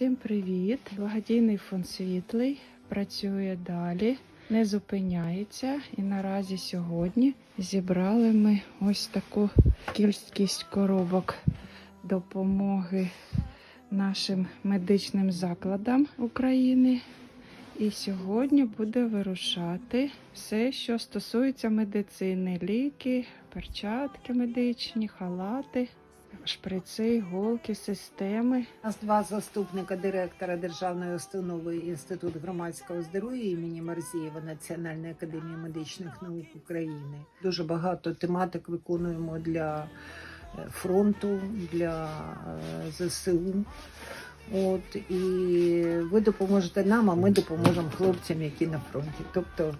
Всім привіт! Благодійний фонд світлий працює далі, не зупиняється. І наразі сьогодні зібрали ми ось таку кількість коробок допомоги нашим медичним закладам України. І сьогодні буде вирушати все, що стосується медицини: ліки, перчатки медичні, халати, шприци, іголки, системи. У нас два заступника директора Державної установи Інститут громадського здоров'я імені Марзієва Національної академії медичних наук України. Дуже багато тематик виконуємо для е, фронту, для е, ЗСУ. От і ви допоможете нам, а ми допоможемо хлопцям, які на фронті. Тобто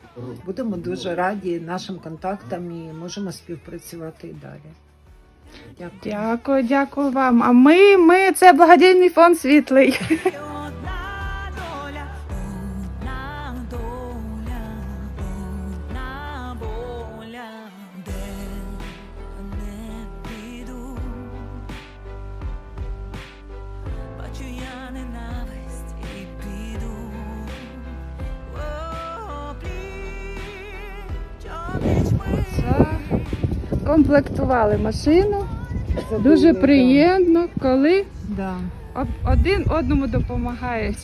будемо дуже раді нашим контактам і можемо співпрацювати і далі. Дякую. Дякую, вам. А ми, ми це благодійний фонд світлий. Комплектували машину. Дуже приємно, коли Да. один одному допомагає.